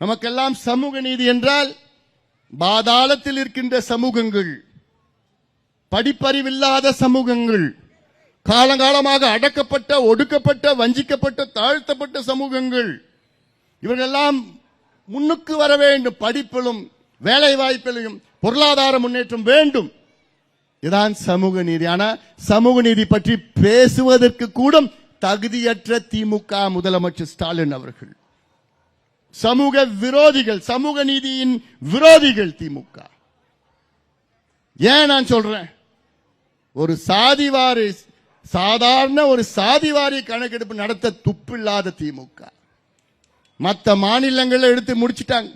நமக்கெல்லாம் சமூக நீதி என்றால் பாதாளத்தில் இருக்கின்ற சமூகங்கள் படிப்பறிவில்லாத சமூகங்கள் காலங்காலமாக அடக்கப்பட்ட ஒடுக்கப்பட்ட வஞ்சிக்கப்பட்ட தாழ்த்தப்பட்ட சமூகங்கள். இவர்களெல்லாம் முன்னுக்கு வர வேண்டும். படிப்பிலும் வேலை வாய்ப்பிலும் பொருளாதார முன்னேற்றம் வேண்டும். இதுதான் சமூக நீதி. ஆனா சமூக நீதி பற்றி பேசுவதற்கு கூட தகுதியற்ற திமுக முதலமைச்சர் ஸ்டாலின் அவர்கள். சமூக விரோதிகள் சமூக நீதியின் விரோதிகள் திமுக. ஏன் நான் சொல்றேன்? ஒரு சாதிவாரி சாதாரண ஒரு சாதிவாரி கணக்கெடுப்பு நடத்த துப்பில்லாத திமுக. மற்ற மாநிலங்களை எடுத்து முடிச்சிட்டாங்க.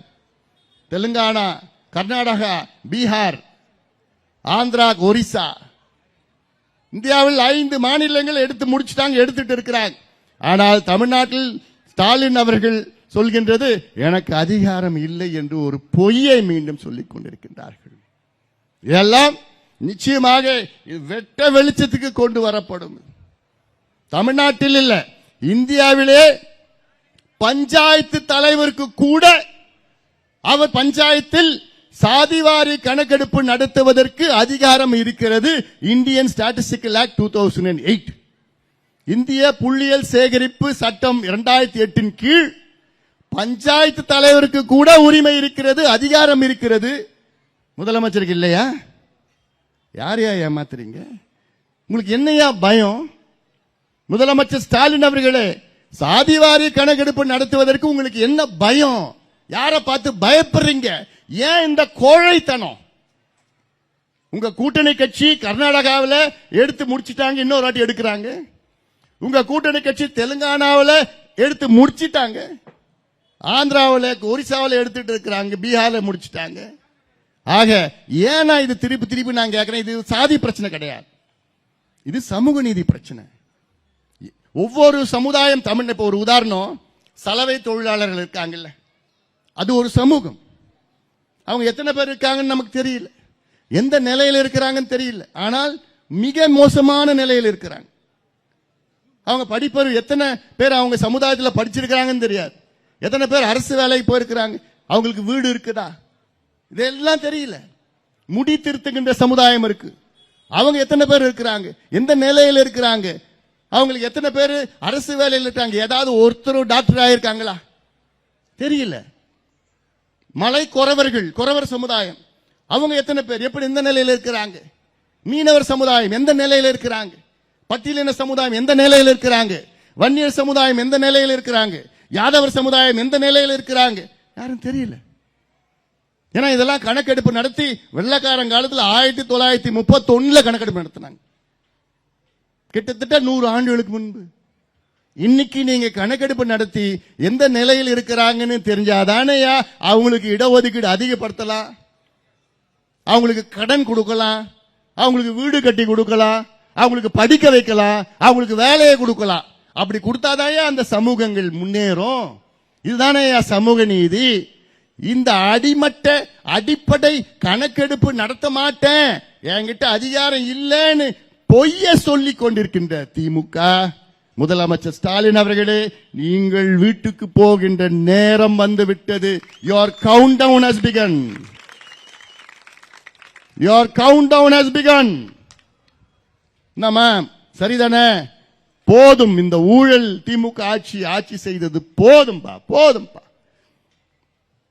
தெலுங்கானா கர்நாடகா பீகார் ஆந்திரா ஒரிசா. இந்தியாவில் ஐந்து மாநிலங்கள் எடுத்து முடிச்சிட்டாங்க எடுத்துட்டு இருக்கிறாங்க. ஆனால் தமிழ்நாட்டில் ஸ்டாலின் அவர்கள் சொல்கின்றது எனக்கு அதிகாரம் இல்லை என்று ஒரு பொய்யை மீண்டும் சொல்லிக் கொண்டிருக்கின்றார்கள். இதெல்லாம் நிச்சயமாக வெட்ட வெளிச்சத்துக்கு கொண்டு வரப்படும். தமிழ்நாட்டில் இல்ல இந்தியாவிலே பஞ்சாயத்து தலைவருக்கு கூட அவர் பஞ்சாயத்தில் சாதிவாரி கணக்கெடுப்பு நடத்துவதற்கு அதிகாரம் இருக்கிறது. Indian statistical act two thousand eight இந்திய புள்ளியியல் சேகரிப்பு சட்டம் இரண்டாயிரத்தி எட்டின் கீழ் பஞ்சாயத்து தலைவருக்கு கூட உரிமை இருக்கிறது அதிகாரம் இருக்கிறது. முதலமைச்சருக்கு இல்லையா? யாரையா ஏமாத்துறீங்க? உங்களுக்கு என்னையா பயம்? முதலமைச்சர் ஸ்டாலின் அவர்களே சாதிவாரி கணக்கெடுப்பு நடத்துவதற்கு உங்களுக்கு என்ன பயம்? யாரை பார்த்து பயப்படுறீங்க? ஏன் இந்த கோழைத்தனம்? உங்க கூட்டணி கட்சி கர்நாடகாவில் எடுத்து முடிச்சிட்டாங்க இன்னொரு வாட்டி எடுக்கிறாங்க. உங்க கூட்டணி கட்சி தெலுங்கானாவில் எடுத்து முடிச்சிட்டாங்க. ஆந்திராவில் ஒரிசாவில் எடுத்துட்டு இருக்கிறாங்க பீகாரில் முடிச்சிட்டாங்க. ஆக ஏன் நான் இது திருப்பி திருப்பி நான் கேட்குறேன் இது சாதி பிரச்சனை கிடையாது. இது சமூக நீதி பிரச்சனை. ஒவ்வொரு சமுதாயம் தமிழ் இப்போ ஒரு உதாரணம் சலவை தொழிலாளர்கள் இருக்காங்கல்ல. அது ஒரு சமூகம். அவங்க எத்தனை பேர் இருக்காங்கன்னு நமக்கு தெரியல. எந்த நிலையில் இருக்கிறாங்கன்னு தெரியல. ஆனால் மிக மோசமான நிலையில் இருக்கிறாங்க. அவங்க படிப்பறிவு எத்தனை பேர் அவங்க சமுதாயத்தில் படிச்சிருக்கிறாங்கன்னு தெரியாது. எத்தனை பேர் அரசு வேலைக்கு போயிருக்கிறாங்க? அவங்களுக்கு வீடு இருக்குதா? இதெல்லாம் தெரியல. முடி திருத்துகின்ற சமுதாயம் இருக்கு. அவங்க எத்தனை பேர் இருக்கிறாங்க? எந்த நிலையில இருக்கிறாங்க? அவங்களுக்கு எத்தனை பேர் அரசு வேலையில் இருக்காங்க? ஏதாவது ஒருத்தர் டாக்டர் ஆயிருக்காங்களா? தெரியல. மலை குறவர்கள் குறவர் சமுதாயம். அவங்க எத்தனை பேர்? எப்படி எந்த நிலையில இருக்கிறாங்க? மீனவர் சமுதாயம் எந்த நிலையில இருக்கிறாங்க? பட்டியலின சமுதாயம் எந்த நிலையில இருக்கிறாங்க? வன்னியர் சமுதாயம் எந்த நிலையில இருக்கிறாங்க? யாதவர் சமுதாயம் எந்த நிலையில் இருக்கிறாங்க? யாரும் தெரியல. ஏன்னா இதெல்லாம் கணக்கெடுப்பு நடத்தி வெள்ளக்காரன் காலத்தில் ஆயிரத்தி தொள்ளாயிரத்தி முப்பத்தி ஒன்னுல கணக்கெடுப்பு நடத்தினாங்க. கிட்டத்தட்ட நூறு ஆண்டுகளுக்கு முன்பு. இன்னைக்கு நீங்க கணக்கெடுப்பு நடத்தி எந்த நிலையில் இருக்கிறாங்கன்னு தெரிஞ்சாதானேயா அவங்களுக்கு இடஒதுக்கீடு அதிகப்படுத்தலாம். அவங்களுக்கு கடன் கொடுக்கலாம். அவங்களுக்கு வீடு கட்டி கொடுக்கலாம். அவங்களுக்கு படிக்க வைக்கலாம். அவங்களுக்கு வேலையை கொடுக்கலாம். அப்படி கொடுத்தாதாயா அந்த சமூகங்கள் முன்னேறும். இதுதானே சமூக நீதி. இந்த அடிமட்ட அடிப்படை கணக்கெடுப்பு நடத்த மாட்டேன். என்கிட்ட அதிகாரம் இல்லைன்னு பொய்ய சொல்லி கொண்டிருக்கின்ற திமுக. முதலமைச்சர் ஸ்டாலின் அவர்களே நீங்கள் வீட்டுக்கு போகின்ற நேரம் வந்து விட்டது your countdown has begun your countdown has begun நம்ம சரிதானே? போதும் இந்த ஊழல் திமுக ஆட்சி ஆட்சி செய்தது போதும்பா போதும்பா.